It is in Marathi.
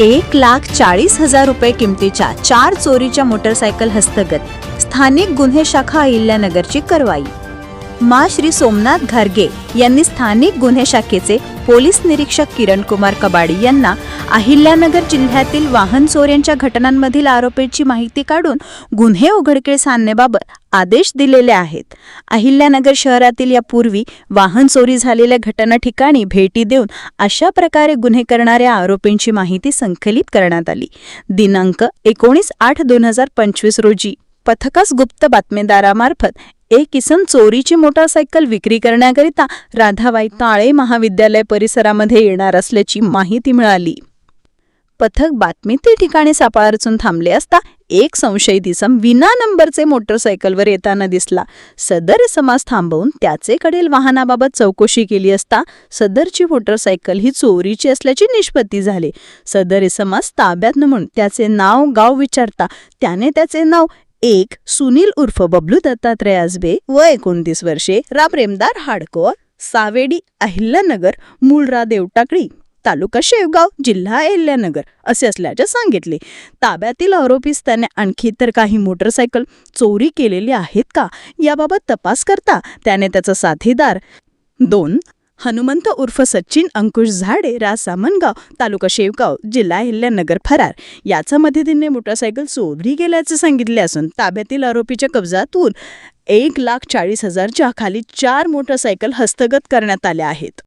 एक लाख चाळीस हजार रुपये किमतीच्या चार चोरीच्या मोटरसायकल हस्तगत. स्थानिक गुन्हे शाखा अहिल्यानगरची कारवाई. मा श्री सोमनाथ घारगे यांनी स्थानिक गुन्हे शाखेचे पोलीस निरीक्षक किरण कुमार कबाडी यांना अहिल्यानगर जिल्ह्यातील वाहन चोऱ्यांच्या घटनांमधील आरोपीची माहिती काढून गुन्हे उघडकीस आणण्याबाबत आदेश दिलेले आहेत. अहिल्यानगर शहरातील यापूर्वी वाहन चोरी झालेल्या घटना ठिकाणी भेटी देऊन अशा प्रकारे गुन्हे करणाऱ्या आरोपींची माहिती संकलित करण्यात आली. दिनांक एकोणीस आठ दोन हजार पंचवीस रोजी पथकास गुप्त बातमीदारामार्फत एक किसन चोरीची मोटारसायकल विक्री करण्याकरिता राधाबाई काळे महाविद्यालय परिसरामध्ये येणार असल्याची माहिती मिळाली. पथक बातमी ते ठिकाणी सापळा रचून थांबले असता एक संशयित इसम विना नंबरचे मोटरसायकलवर येताना दिसला. सदर समाज थांबवून त्याचेकडील वाहनाबाबत चौकशी केली असता सदरची मोटरसायकल ही चोरीची असल्याची निष्पत्ती झाली. सदर समाज ताब्यात म्हणून त्याचे नाव गाव विचारता त्याने त्याचे नाव एक सुनील उर्फ बबलू दत्तात्रय आजबे व एकोणतीस वर्षे रामरेमदार हाडकोर सावेडी अहिल्यानगर मूळरा देवटाकळी तालुका शेवगाव जिल्हा अहिल्यानगर असे असल्याचे सांगितले. ताब्यातील आरोपीस त्याने आणखी तर काही मोटरसायकल चोरी केलेली आहेत का? याबाबत तपास करता त्याने त्याचा साथीदार दोन हनुमंत उर्फ सचिन अंकुश झाडे रा सामनगाव तालुका शेवगाव जिल्हा अहिल्यानगर फरार. याचा मदतीने मोटरसायकल चोरी गेल्याचे सांगितले असून ताब्यातील आरोपीच्या कब्जातून एक लाख चाळीस हजारच्या खाली चार मोटरसायकल हस्तगत करण्यात आल्या आहेत.